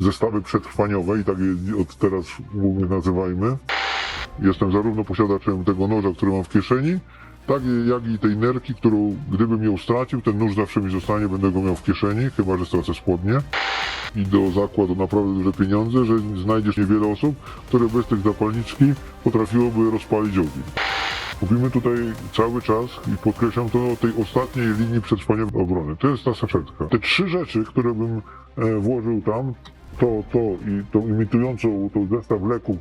zestawy przetrwaniowe i tak je od teraz umownie nazywajmy. Jestem zarówno posiadaczem tego noża, który mam w kieszeni, tak jak i tej nerki, którą gdybym ją stracił, ten nóż zawsze mi zostanie, będę go miał w kieszeni, chyba że stracę spodnie. I do zakładu naprawdę duże pieniądze, że znajdziesz niewiele osób, które bez tych zapalniczki potrafiłoby rozpalić ogień. Mówimy tutaj cały czas i podkreślam to o tej ostatniej linii przetrwania obrony. To jest ta saszetka. Te trzy rzeczy, które bym e, włożył tam, to, to i tą imitującą tą zestaw leków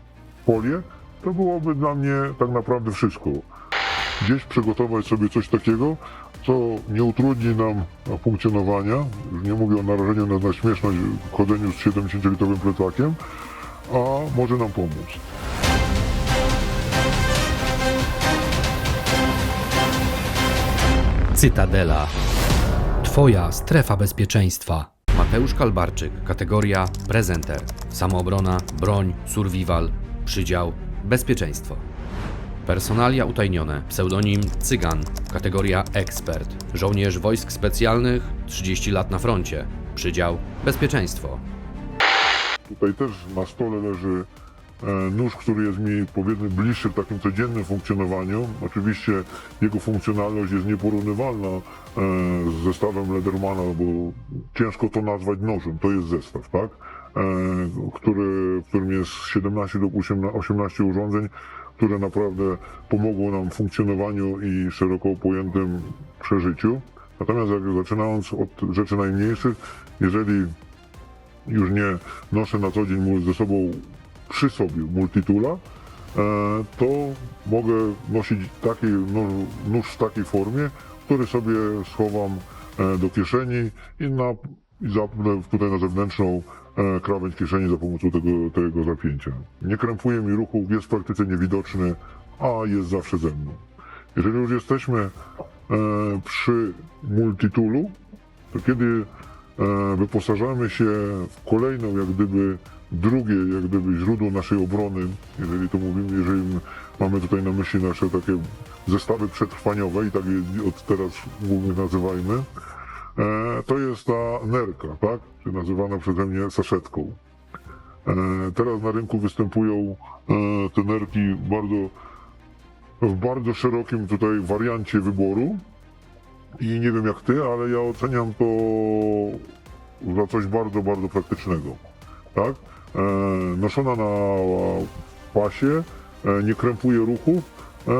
folię, to byłoby dla mnie tak naprawdę wszystko. Gdzieś przygotować sobie coś takiego, co nie utrudni nam funkcjonowania, nie mówię o narażeniu na, na śmieszność chodzeniu z 70-litrowym plecakiem, a może nam pomóc. Cytadela. Twoja strefa bezpieczeństwa. Mateusz Kalbarczyk, kategoria prezenter. Samoobrona, broń, survival, przydział, bezpieczeństwo. Personalia utajnione, pseudonim Cygan, kategoria ekspert. Żołnierz wojsk specjalnych, 30 lat na froncie, przydział, bezpieczeństwo. Tutaj też na stole leży nóż, który jest mi powiedzmy bliższy w takim codziennym funkcjonowaniu. Oczywiście jego funkcjonalność jest nieporównywalna e, z zestawem Ledermana, bo ciężko to nazwać nożem. To jest zestaw, tak? E, który, w którym jest 17 lub 18 18 urządzeń, które naprawdę pomogą nam w funkcjonowaniu i szeroko pojętym przeżyciu. Natomiast jak zaczynając od rzeczy najmniejszych, jeżeli już nie noszę na co dzień ze sobą przy sobie multitula, e, to mogę nosić taki nóż, nóż w takiej formie, który sobie schowam e, do kieszeni i, na, i zapnę tutaj na zewnętrzną e, krawędź kieszeni za pomocą tego, tego zapięcia. Nie krępuje mi ruchów, jest w praktyce niewidoczny, a jest zawsze ze mną. Jeżeli już jesteśmy przy multitulu, to kiedy wyposażamy się w kolejną, jak gdyby drugie, jak gdyby źródło naszej obrony, jeżeli to mówimy, jeżeli mamy tutaj na myśli nasze takie zestawy przetrwaniowe i tak je od teraz głównie nazywajmy, e, to jest ta nerka, tak? Nazywana przeze mnie saszetką. E, teraz na rynku występują e, te nerki bardzo, w bardzo szerokim tutaj wariancie wyboru. I nie wiem jak ty, ale ja oceniam to za coś bardzo, bardzo praktycznego. Tak? E, noszona na pasie, e, nie krępuje ruchów, e,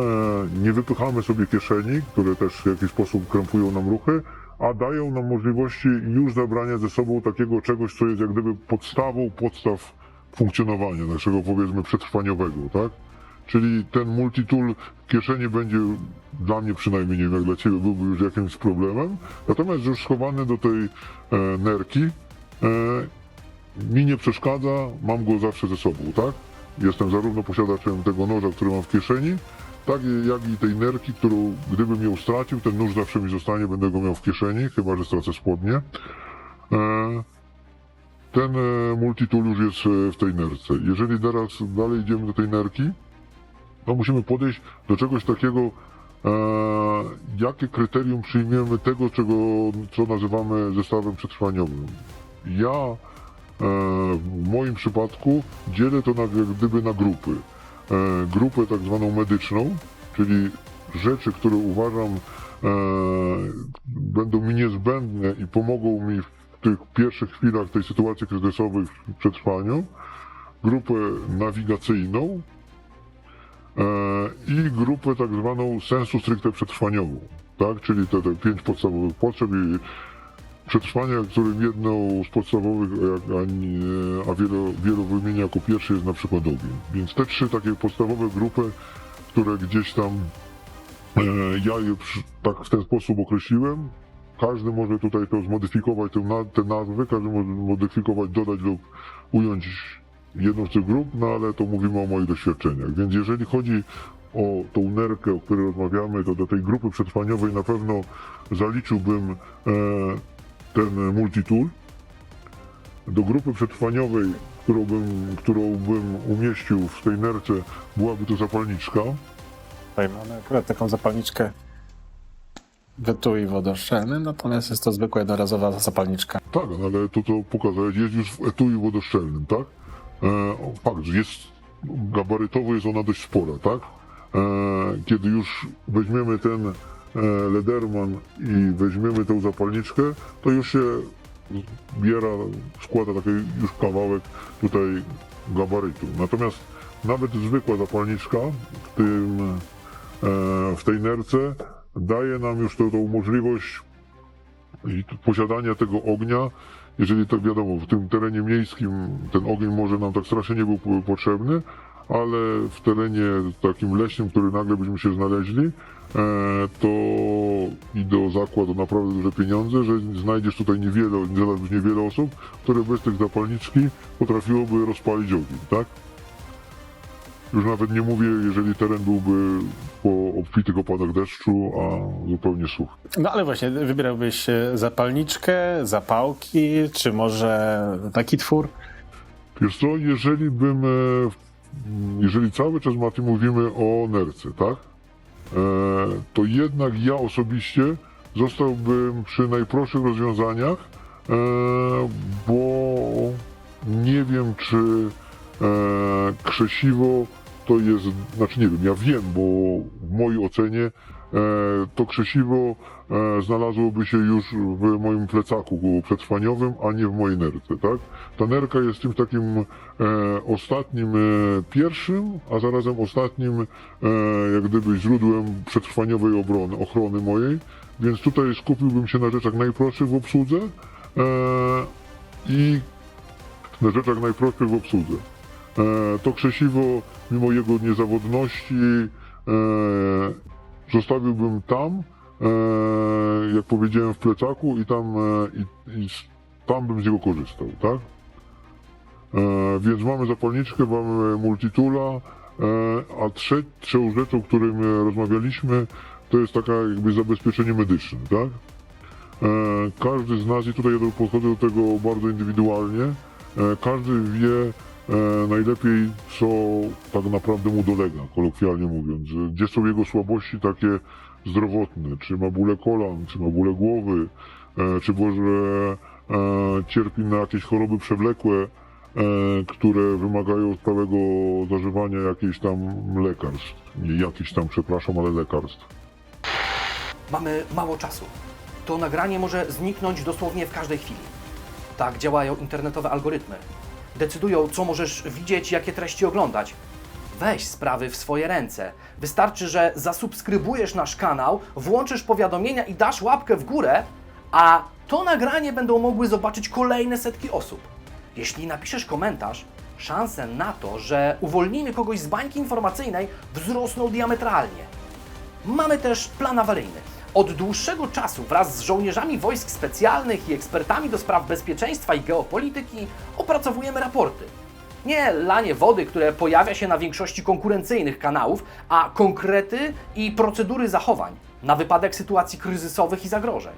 nie wypychamy sobie kieszeni, które też w jakiś sposób krępują nam ruchy, a dają nam możliwości już zabrania ze sobą takiego czegoś, co jest jak gdyby podstawą podstaw funkcjonowania naszego powiedzmy przetrwaniowego, tak? Czyli ten multitool w kieszeni będzie dla mnie przynajmniej, nie wiem jak dla Ciebie, byłby już jakimś problemem. Natomiast już schowany do tej nerki mi nie przeszkadza, mam go zawsze ze sobą, tak? Jestem zarówno posiadaczem tego noża, który mam w kieszeni, tak jak i tej nerki, którą gdybym ją stracił, ten nóż zawsze mi zostanie, będę go miał w kieszeni, chyba że stracę spodnie. E, ten e, multitool już jest e, w tej nerce. Jeżeli teraz dalej idziemy do tej nerki, to musimy podejść do czegoś takiego, jakie kryterium przyjmiemy tego, czego, co nazywamy zestawem przetrwaniowym. Ja w moim przypadku dzielę to na, jak gdyby na grupy. E, grupę tak zwaną medyczną, czyli rzeczy, które uważam e, będą mi niezbędne i pomogą mi w tych pierwszych chwilach tej sytuacji kryzysowej w przetrwaniu. Grupę nawigacyjną, e, i grupę tak zwaną sensu stricte przetrwaniową, tak? czyli te, te pięć podstawowych potrzeb i przetrwania, którym jedną z podstawowych, a, a, a wielu, wielu wymienia jako pierwszy jest na przykład ogień. Więc te trzy takie podstawowe grupy, które gdzieś tam e, ja je tak w ten sposób określiłem, każdy może tutaj to zmodyfikować, tę na, te nazwy, każdy może modyfikować, dodać lub ująć jedną z tych grup, no ale to mówimy o moich doświadczeniach. Więc jeżeli chodzi o tą nerkę, o której rozmawiamy, to do tej grupy przetrwaniowej na pewno zaliczyłbym e, ten multitool. Do grupy przetrwaniowej, którą bym, którą bym umieścił w tej nerce, byłaby to zapalniczka. Tutaj mamy akurat taką zapalniczkę wytui wodoszczelny, natomiast jest to zwykła jednorazowa zapalniczka. Tak, no ale to, co pokazałeś, jest już w etui wodoszczelnym, tak? E, fakt, jest, gabarytowo jest ona dość spora, tak? E, kiedy już weźmiemy ten Lederman i weźmiemy tę zapalniczkę, to już się zbiera, składa taki już kawałek tutaj gabarytu. Natomiast nawet zwykła zapalniczka w tym, e, w tej nerce daje nam już tą, tą możliwość posiadania tego ognia, jeżeli tak wiadomo, w tym terenie miejskim ten ogień może nam tak strasznie nie był po- potrzebny, ale w terenie takim leśnym, który nagle byśmy się znaleźli, e, to i do zakładu naprawdę duże pieniądze, że znajdziesz tutaj niewiele, niewiele osób, które bez tych zapalniczki potrafiłoby rozpalić ogień, tak? Już nawet nie mówię, jeżeli teren byłby po obfitych opadach deszczu, a zupełnie suchy. No ale właśnie, wybierałbyś e, zapalniczkę, zapałki, czy może taki twór? Wiesz co, jeżeli bym, e, jeżeli cały czas Mati mówimy o nerce, tak? E, to jednak ja osobiście zostałbym przy najprostszych rozwiązaniach, e, bo nie wiem, czy e, krzesiwo to jest, znaczy nie wiem, ja wiem, bo w mojej ocenie to krzesiwo e, znalazłoby się już w moim plecaku przetrwaniowym, a nie w mojej nerce, tak? Ta nerka jest tym takim e, ostatnim e, pierwszym, a zarazem ostatnim e, jak gdyby źródłem przetrwaniowej obrony, ochrony mojej, więc tutaj skupiłbym się na rzeczach najprostszych w obsłudze e, i na rzeczach najprostszych w obsłudze. E, to krzesiwo, mimo jego niezawodności, e, zostawiłbym tam, e, jak powiedziałem, w plecaku i tam, e, i, i tam bym z niego korzystał, tak? E, więc mamy zapalniczkę, mamy multitula, e, a trzecią rzeczą, o której my rozmawialiśmy, to jest taka jakby zabezpieczenie medyczne, tak? E, każdy z nas, i tutaj ja podchodzę do tego bardzo indywidualnie, e, każdy wie e, najlepiej, co tak naprawdę mu dolega, kolokwialnie mówiąc, gdzie są jego słabości takie zdrowotne, czy ma bóle kolan, czy ma bóle głowy, e, czy może e, cierpi na jakieś choroby przewlekłe, e, które wymagają stałego zażywania jakichś tam lekarstw. Nie jakichś tam, przepraszam, ale lekarstw. Mamy mało czasu. To nagranie może zniknąć dosłownie w każdej chwili. Tak działają internetowe algorytmy. Decydują, co możesz widzieć, jakie treści oglądać. Weź sprawy w swoje ręce. Wystarczy, że zasubskrybujesz nasz kanał, włączysz powiadomienia i dasz łapkę w górę, a to nagranie będą mogły zobaczyć kolejne setki osób. Jeśli napiszesz komentarz, szanse na to, że uwolnimy kogoś z bańki informacyjnej wzrosną diametralnie. Mamy też plan awaryjny. Od dłuższego czasu wraz z żołnierzami wojsk specjalnych i ekspertami do spraw bezpieczeństwa i geopolityki opracowujemy raporty. Nie lanie wody, które pojawia się na większości konkurencyjnych kanałów, a konkrety i procedury zachowań na wypadek sytuacji kryzysowych i zagrożeń.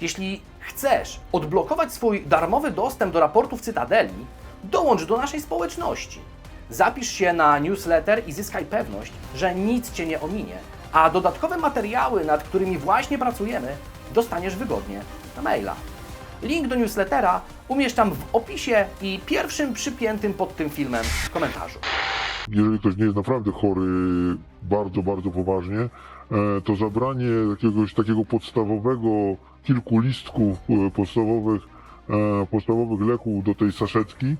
Jeśli chcesz odblokować swój darmowy dostęp do raportów Cytadeli, dołącz do naszej społeczności. Zapisz się na newsletter i zyskaj pewność, że nic Cię nie ominie, a dodatkowe materiały, nad którymi właśnie pracujemy, dostaniesz wygodnie na maila. Link do newslettera umieszczam w opisie i pierwszym przypiętym pod tym filmem komentarzu. jeżeli ktoś nie jest naprawdę chory bardzo, bardzo poważnie, e, to zabranie jakiegoś takiego podstawowego, kilku listków e, podstawowych, e, podstawowych leków do tej saszetki,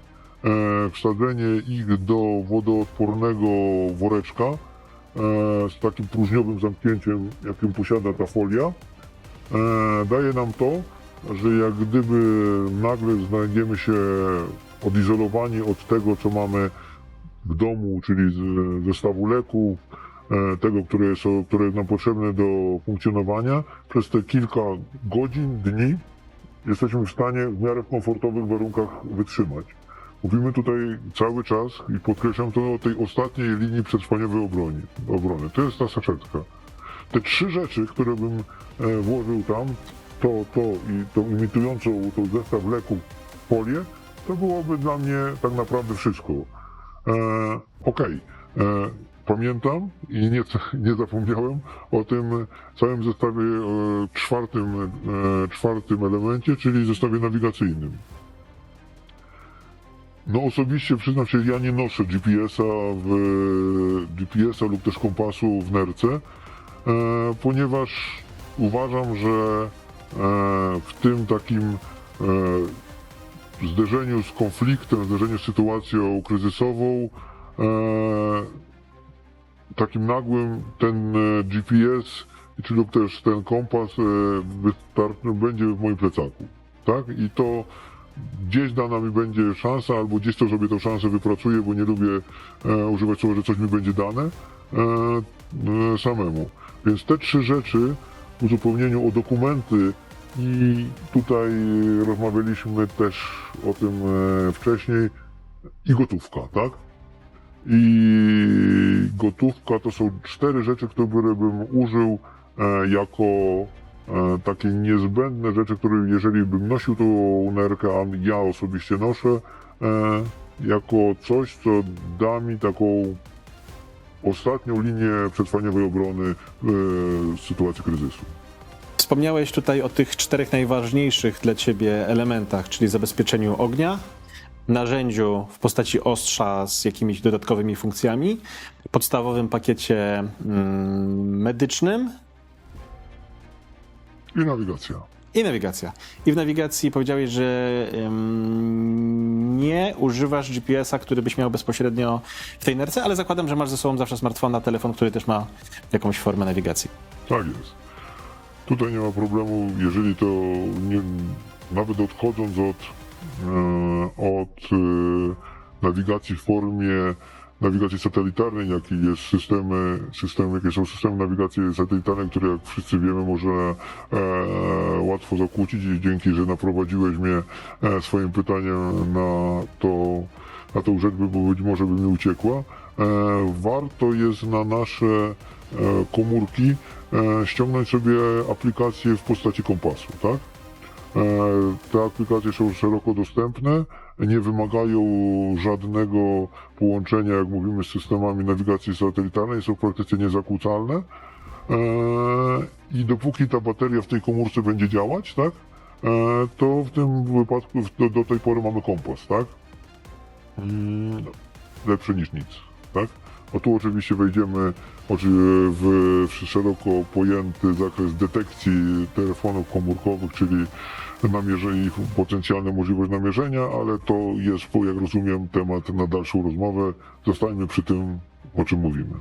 wsadzenie ich do wodoodpornego woreczka z takim próżniowym zamknięciem, jakim posiada ta folia, e, daje nam to, że jak gdyby nagle znajdziemy się odizolowani od tego, co mamy w domu, czyli z zestawu leków, e, tego, które, są, które jest nam potrzebne do funkcjonowania, przez te kilka godzin, dni jesteśmy w stanie w miarę komfortowych warunkach wytrzymać. Mówimy tutaj cały czas i podkreślam to o tej ostatniej linii przetrwaniowej obrony. obrony. To jest ta saszetka. Te trzy rzeczy, które bym e, włożył tam, to, to i tą imitującą tą zestaw leków folię, to byłoby dla mnie tak naprawdę wszystko. E, Okej. E, pamiętam i nie, nie zapomniałem o tym całym zestawie e, czwartym, e, czwartym elemencie, czyli zestawie nawigacyjnym. No osobiście przyznam się, ja nie noszę GPS-a w GPS-a lub też kompasu w nerce, e, ponieważ uważam, że e, w tym takim e, zderzeniu z konfliktem, zderzeniu z sytuacją kryzysową, e, takim nagłym ten e, GPS czy lub też ten kompas e, będzie w moim plecaku. Tak? I to gdzieś dana mi będzie szansa, albo gdzieś to sobie tą szansę wypracuję, bo nie lubię e, używać słowa, że coś mi będzie dane e, e, samemu. Więc te trzy rzeczy w uzupełnieniu o dokumenty i tutaj rozmawialiśmy też o tym e, wcześniej i gotówka, tak? I gotówka to są cztery rzeczy, które bym użył e, jako takie niezbędne rzeczy, które jeżeli bym nosił tą nerkę, a ja osobiście noszę, e, jako coś, co da mi taką ostatnią linię przetrwaniowej obrony e, w sytuacji kryzysu. Wspomniałeś tutaj o tych czterech najważniejszych dla ciebie elementach, czyli zabezpieczeniu ognia, narzędziu w postaci ostrza z jakimiś dodatkowymi funkcjami, podstawowym pakiecie mm, medycznym I nawigacja. i nawigacja. I w nawigacji powiedziałeś, że ym, nie używasz GPS-a, który byś miał bezpośrednio w tej nerce, ale zakładam, że masz ze sobą zawsze smartfona, telefon, który też ma jakąś formę nawigacji. Tak jest. Tutaj nie ma problemu, jeżeli to nie, nawet odchodząc od, e, od e, nawigacji w formie nawigacji satelitarnej, jakie jest systemy, systemy, jakie są systemy nawigacji satelitarnej, które jak wszyscy wiemy może e, łatwo zakłócić i dzięki, że naprowadziłeś mnie e, swoim pytaniem na to, na tą rzecz, bo być może by mi uciekła. E, warto jest na nasze e, komórki e, ściągnąć sobie aplikację w postaci kompasu, tak? E, Te aplikacje są szeroko dostępne, nie wymagają żadnego połączenia, jak mówimy, z systemami nawigacji satelitarnej, są praktycznie niezakłócalne. E, I dopóki ta bateria w tej komórce będzie działać, tak, e, to w tym wypadku do, do tej pory mamy kompas, tak? Mm, Lepszy niż nic, tak? O tu oczywiście wejdziemy w szeroko pojęty zakres detekcji telefonów komórkowych, czyli namierzenie ich potencjalna możliwość namierzenia, ale to jest, jak rozumiem, temat na dalszą rozmowę. Zostańmy przy tym, o czym mówimy.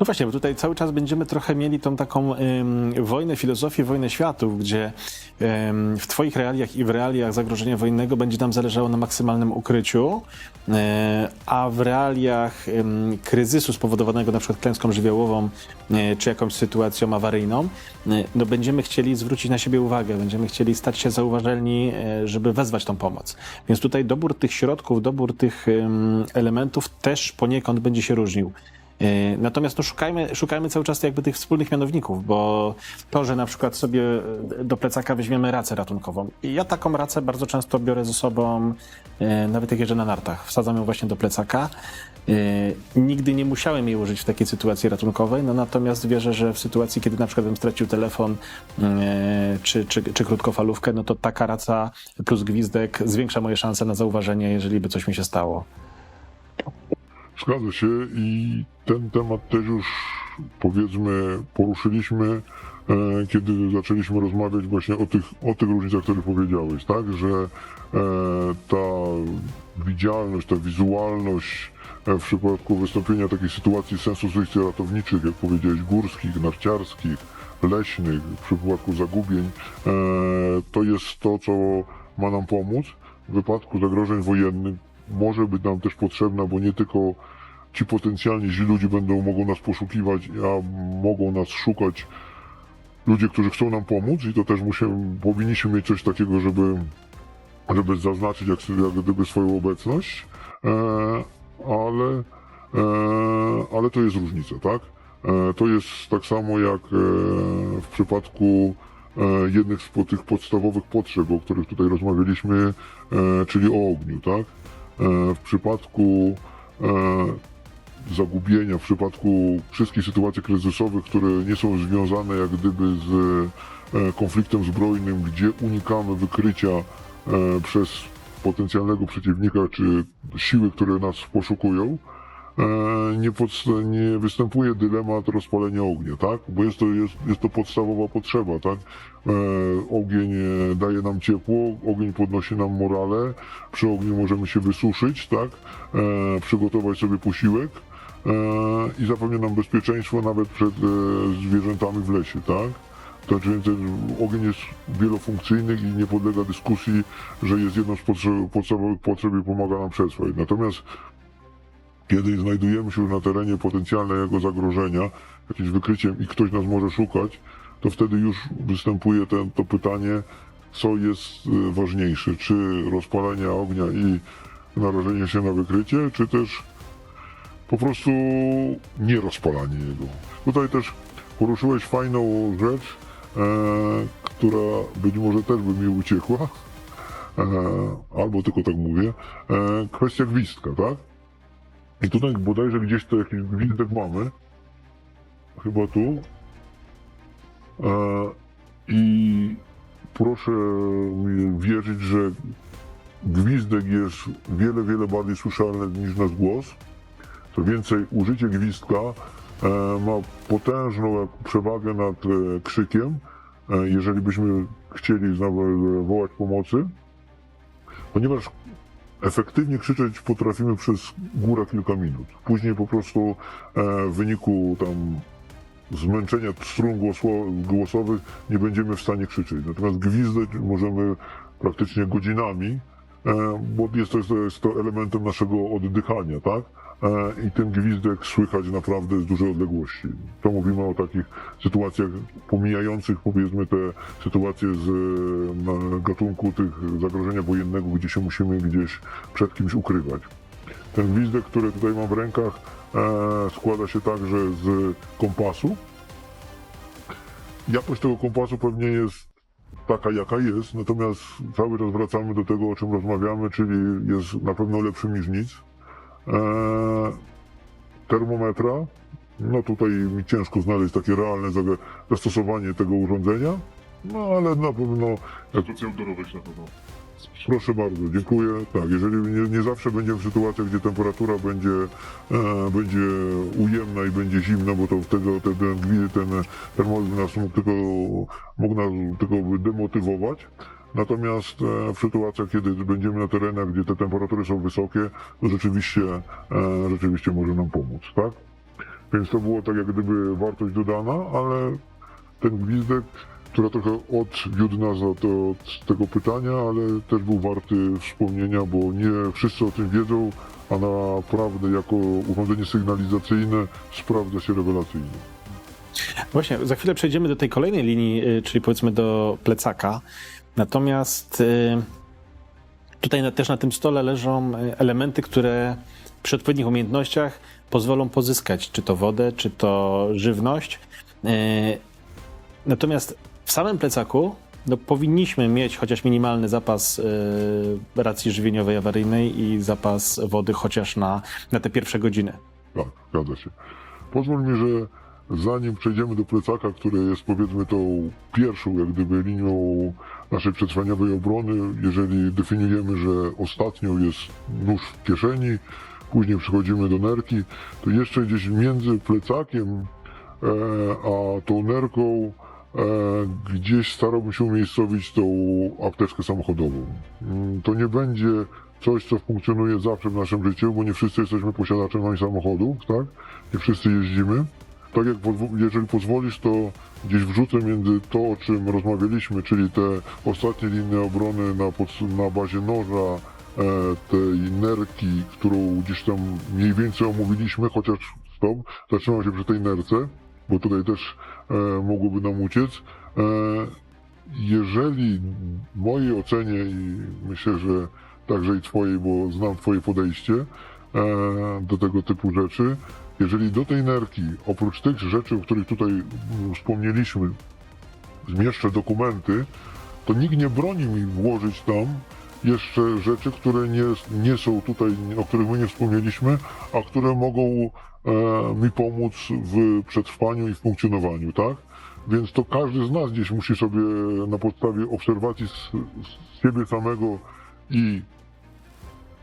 No właśnie, bo tutaj cały czas będziemy trochę mieli tą taką ym, wojnę filozofii, wojnę światów, gdzie ym, w Twoich realiach i w realiach zagrożenia wojennego będzie nam zależało na maksymalnym ukryciu, yy, a w realiach ym, kryzysu spowodowanego na przykład klęską żywiołową yy, czy jakąś sytuacją awaryjną, yy, no będziemy chcieli zwrócić na siebie uwagę, będziemy chcieli stać się zauważalni, yy, żeby wezwać tą pomoc. Więc tutaj dobór tych środków, dobór tych ym, elementów też poniekąd będzie się różnił. Yy, Natomiast no, szukajmy, szukajmy cały czas jakby tych wspólnych mianowników, bo to, że na przykład sobie e, do plecaka weźmiemy racę ratunkową. Ja taką racę bardzo często biorę ze sobą, e, nawet jak jeżdżę na nartach. Wsadzam ją właśnie do plecaka. Nigdy nie musiałem jej użyć w takiej sytuacji ratunkowej, no natomiast wierzę, że w sytuacji, kiedy na przykład bym stracił telefon czy, czy, czy krótkofalówkę, no to taka raca plus gwizdek zwiększa moje szanse na zauważenie, jeżeli by coś mi się stało. Zgadza się i ten temat też już powiedzmy poruszyliśmy, e, kiedy zaczęliśmy rozmawiać właśnie o tych, o tych różnicach, które powiedziałeś, tak? Że e, ta widzialność, ta wizualność e, w przypadku wystąpienia takiej sytuacji sensu stricte ratowniczych, jak powiedziałeś, górskich, narciarskich, leśnych, w przypadku zagubień, to jest to, co ma nam pomóc w wypadku zagrożeń wojennych może być nam też potrzebna, bo nie tylko ci potencjalnie źli ludzie będą, mogą nas poszukiwać, a mogą nas szukać ludzie, którzy chcą nam pomóc i to też musimy, powinniśmy mieć coś takiego, żeby, żeby zaznaczyć jak, jak gdyby swoją obecność, e, ale, e, ale to jest różnica, tak? E, to jest tak samo jak e, w przypadku e, jednych z po- tych podstawowych potrzeb, o których tutaj rozmawialiśmy, e, czyli o ogniu, tak? E, W przypadku e, zagubienia, w przypadku wszystkich sytuacji kryzysowych, które nie są związane jak gdyby z e, konfliktem zbrojnym, gdzie unikamy wykrycia przez potencjalnego przeciwnika czy siły, które nas poszukują, nie, podst- nie występuje dylemat rozpalenia ognia, tak? Bo jest to, jest, jest to podstawowa potrzeba, tak? E, ogień e, daje nam ciepło, ogień podnosi nam morale, przy ogniu możemy się wysuszyć, tak? E, przygotować sobie posiłek e, i zapewnia nam bezpieczeństwo nawet przed e, zwierzętami w lesie, tak? Tak więc ten ogień jest wielofunkcyjny i nie podlega dyskusji, że jest jedną z podstawowych potrzeb i pomaga nam przetrwać. Natomiast kiedy znajdujemy się już na terenie potencjalnego zagrożenia, jakimś wykryciem i ktoś nas może szukać, to wtedy już występuje ten, to pytanie, co jest e, ważniejsze, czy rozpalenie ognia i narażenie się na wykrycie, czy też po prostu nie rozpalanie jego. Tutaj też poruszyłeś fajną rzecz, e, która być może też by mi uciekła, e, albo tylko tak mówię, e, kwestia gwizdka, tak? I tutaj bodajże gdzieś to jakiś gwizdek mamy, chyba tu. E, I proszę mi wierzyć, że gwizdek jest wiele, wiele bardziej słyszalny niż nasz głos. Co więcej, użycie gwizdka e, ma potężną przewagę nad e, krzykiem, jeżeli byśmy chcieli wołać pomocy, ponieważ efektywnie krzyczeć potrafimy przez górę kilka minut. Później po prostu e, w wyniku tam zmęczenia strun głosowych nie będziemy w stanie krzyczeć. Natomiast gwizdać możemy praktycznie godzinami, e, bo jest to, jest to elementem naszego oddychania, tak? E, I ten gwizdek słychać naprawdę z dużej odległości. To mówimy o takich sytuacjach pomijających, powiedzmy, te sytuacje z na gatunku tych zagrożenia wojennego, gdzie się musimy gdzieś przed kimś ukrywać. Ten gwizdek, który tutaj mam w rękach, e, składa się także z kompasu. Jakość tego kompasu pewnie jest taka, jaka jest, natomiast cały czas wracamy do tego, o czym rozmawiamy, czyli jest na pewno lepszym niż nic. E, termometra, no tutaj mi ciężko znaleźć takie realne zastosowanie tego urządzenia, no ale na pewno jak Sytuacja outdoorowej na pewno. Proszę bardzo, dziękuję. Tak, jeżeli nie, nie zawsze będziemy w sytuacjach, gdzie temperatura będzie, e, będzie ujemna i będzie zimna, bo to wtedy ten, ten, ten termometr nas mógł tylko, mógł nas tylko demotywować. Natomiast e, w sytuacjach, kiedy będziemy na terenach, gdzie te temperatury są wysokie, to rzeczywiście, e, rzeczywiście może nam pomóc, tak? Więc to było tak jak gdyby wartość dodana, ale ten gwizdek, która trochę odwiódł nas od, od tego pytania, ale też był warty wspomnienia, bo nie wszyscy o tym wiedzą, a naprawdę jako urządzenie sygnalizacyjne sprawdza się rewelacyjnie. Właśnie, za chwilę przejdziemy do tej kolejnej linii, y, czyli powiedzmy do plecaka. Natomiast y, tutaj też na tym stole leżą y, elementy, które przy odpowiednich umiejętnościach pozwolą pozyskać czy to wodę, czy to żywność. Natomiast w samym plecaku no, powinniśmy mieć chociaż minimalny zapas y, racji żywieniowej awaryjnej i zapas wody chociaż na, na te pierwsze godziny. Tak, zgadza się. Pozwól mi, że zanim przejdziemy do plecaka, który jest powiedzmy tą pierwszą jak gdyby linią naszej przetrwaniowej obrony, jeżeli definiujemy, że ostatnią jest nóż w kieszeni, później przechodzimy do nerki, to jeszcze gdzieś między plecakiem e, a tą nerką gdzieś starałbym się umiejscowić tą apteczkę samochodową. Mm, To nie będzie coś, co funkcjonuje zawsze w naszym życiu, bo nie wszyscy jesteśmy posiadaczami samochodów, tak? Nie wszyscy jeździmy. Tak jak jeżeli pozwolisz, to gdzieś wrzucę między to, o czym rozmawialiśmy, czyli te ostatnie linie obrony na, na bazie noża, e, tej nerki, którą gdzieś tam mniej więcej omówiliśmy, chociaż stop, zatrzymam się przy tej nerce, bo tutaj też e, mogłoby nam uciec. E, jeżeli w mojej ocenie i myślę, że także i twojej, bo znam twoje podejście e, do tego typu rzeczy, jeżeli do tej nerki, oprócz tych rzeczy, o których tutaj mm, wspomnieliśmy, zmieszczę dokumenty, to nikt nie broni mi włożyć tam jeszcze rzeczy, które nie, nie są tutaj, o których my nie wspomnieliśmy, a które mogą e, mi pomóc w przetrwaniu i w funkcjonowaniu, tak? Więc to każdy z nas gdzieś musi sobie na podstawie obserwacji z, z siebie samego i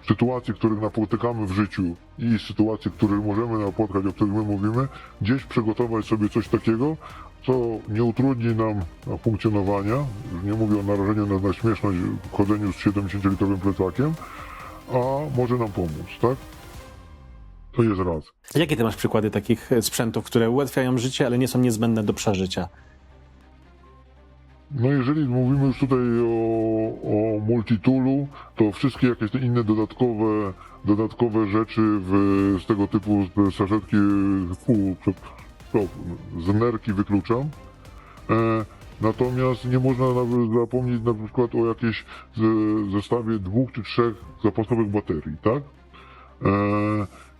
sytuacji, których napotykamy w życiu i sytuacji, których możemy napotkać, o których my mówimy, gdzieś przygotować sobie coś takiego, co nie utrudni nam funkcjonowania, już nie mówię o narażeniu na, na śmieszność chodzeniu z 70-litrowym plecakiem, a może nam pomóc, tak? To jest raz. Jakie ty masz przykłady takich sprzętów, które ułatwiają życie, ale nie są niezbędne do przeżycia? No jeżeli mówimy już tutaj o, o multitoolu, to wszystkie jakieś te inne dodatkowe, dodatkowe rzeczy w, z tego typu z saszetki z nerki wykluczam. E, natomiast nie można zapomnieć na przykład o jakiejś zestawie dwóch czy trzech zapasowych baterii, tak? E,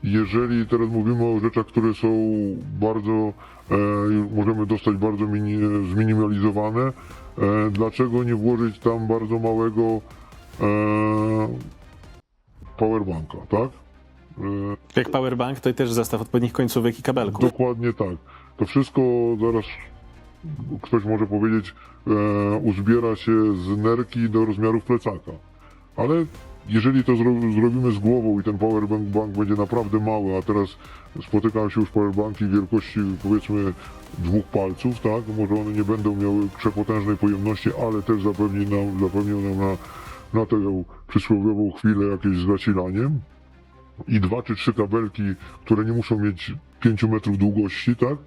jeżeli teraz mówimy o rzeczach, które są bardzo, e, możemy dostać bardzo mini, zminimalizowane, dlaczego nie włożyć tam bardzo małego powerbanka, tak? E, Jak powerbank, to też zestaw odpowiednich końcówek i kabelków. Dokładnie tak. To wszystko zaraz ktoś może powiedzieć, e, uzbiera się z nerki do rozmiarów plecaka. Ale jeżeli to zro, zrobimy z głową i ten powerbank bank będzie naprawdę mały, a teraz spotykam się już powerbanki wielkości powiedzmy dwóch palców, tak? Może one nie będą miały przepotężnej pojemności, ale też zapewni nam, zapewnią nam na, na tę przysłowiową chwilę jakieś z zasilaniem i dwa czy trzy kabelki, które nie muszą mieć 5 metrów długości, tak?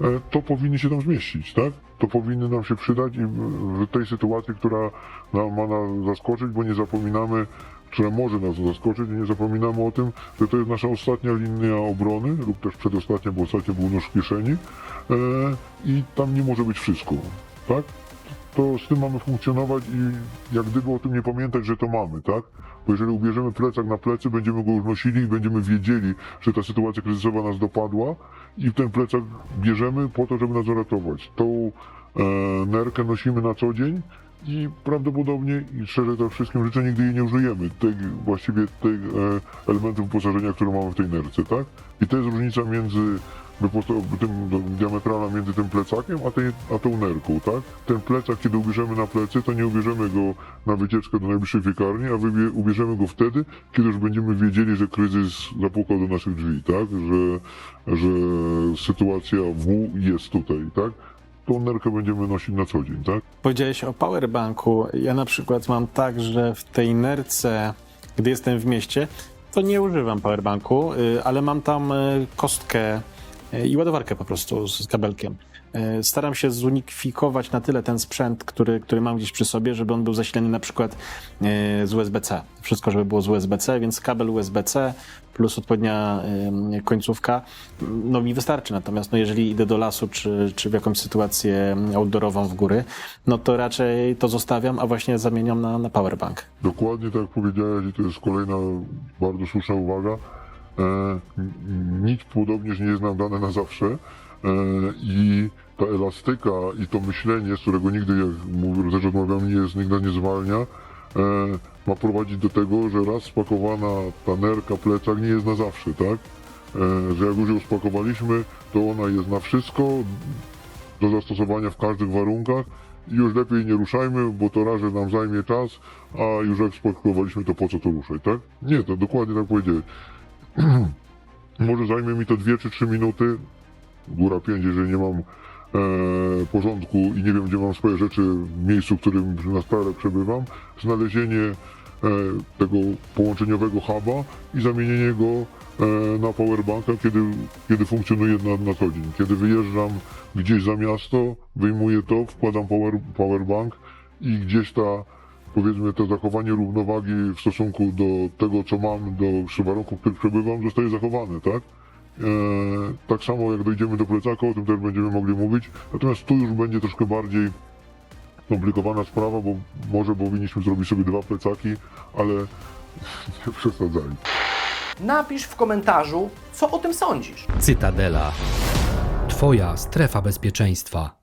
E, To powinny się tam zmieścić, tak? To powinny nam się przydać i w tej sytuacji, która nam ma nas zaskoczyć, bo nie zapominamy, która może nas zaskoczyć i nie zapominamy o tym, że to jest nasza ostatnia linia obrony lub też przedostatnia, bo ostatnia był nóż w kieszeni e, i tam nie może być wszystko, tak? To z tym mamy funkcjonować i jak gdyby o tym nie pamiętać, że to mamy, tak? Bo jeżeli ubierzemy plecak na plecy, będziemy go już nosili i będziemy wiedzieli, że ta sytuacja kryzysowa nas dopadła i ten plecak bierzemy po to, żeby nas uratować. Tą e, nerkę nosimy na co dzień i prawdopodobnie, i szczerze to wszystkim życzę, nigdy jej nie użyjemy, tej, właściwie tych e, elementów wyposażenia, które mamy w tej nerce, tak? I to jest różnica między wyposta- tym diametralna między tym plecakiem, a, tej, a tą nerką, tak? Ten plecak, kiedy ubierzemy na plecy, to nie ubierzemy go na wycieczkę do najbliższej piekarni, a ubierzemy go wtedy, kiedy już będziemy wiedzieli, że kryzys zapukał do naszych drzwi, tak? Że, że sytuacja W jest tutaj, tak? Tą nerkę będziemy nosić na co dzień, tak? Powiedziałeś o powerbanku. Ja na przykład mam tak, że w tej nerce, gdy jestem w mieście, to nie używam powerbanku, y, ale mam tam y, kostkę i ładowarkę po prostu z kabelkiem. Y, Staram się zunifikować na tyle ten sprzęt, który, który mam gdzieś przy sobie, żeby on był zasilany na przykład y, z USB-C. Wszystko, żeby było z USB-C, więc kabel USB-C plus odpowiednia końcówka, no mi wystarczy. Natomiast no, jeżeli idę do lasu, czy, czy w jakąś sytuację outdoorową w góry, no to raczej to zostawiam, a właśnie zamieniam na, na powerbank. Dokładnie tak jak powiedziałeś i to jest kolejna bardzo słuszna uwaga. E, n- nic podobnież nie jest nam dane na zawsze e, i ta elastyka i to myślenie, z którego nigdy, jak też rozmawiam, nie jest, nigdy nie zwalnia, e, ma prowadzić do tego, że raz spakowana ta nerka, plecak nie jest na zawsze, tak? Że jak już ją spakowaliśmy, to ona jest na wszystko, do zastosowania w każdych warunkach i już lepiej nie ruszajmy, bo to raz, że nam zajmie czas, a już jak spakowaliśmy, to po co to ruszać, tak? Nie, to dokładnie tak powiedziałeś. Może zajmie mi to 2 czy 3 minuty, góra 5, jeżeli nie mam e, porządku i nie wiem, gdzie mam swoje rzeczy w miejscu, w którym na stale przebywam, znalezienie e, tego połączeniowego huba i zamienienie go e, na powerbanka, kiedy, kiedy funkcjonuje na, na co dzień. Kiedy wyjeżdżam gdzieś za miasto, wyjmuję to, wkładam power, powerbank i gdzieś ta, powiedzmy, to zachowanie równowagi w stosunku do tego, co mam, do warunków, w których przebywam, zostaje zachowane, tak? E, tak samo jak dojdziemy do plecaka, o tym też będziemy mogli mówić. Natomiast tu już będzie troszkę bardziej skomplikowana sprawa, bo może powinniśmy zrobić sobie dwa plecaki, ale nie przesadzajmy. Napisz w komentarzu, co o tym sądzisz. Cytadela. Twoja strefa bezpieczeństwa.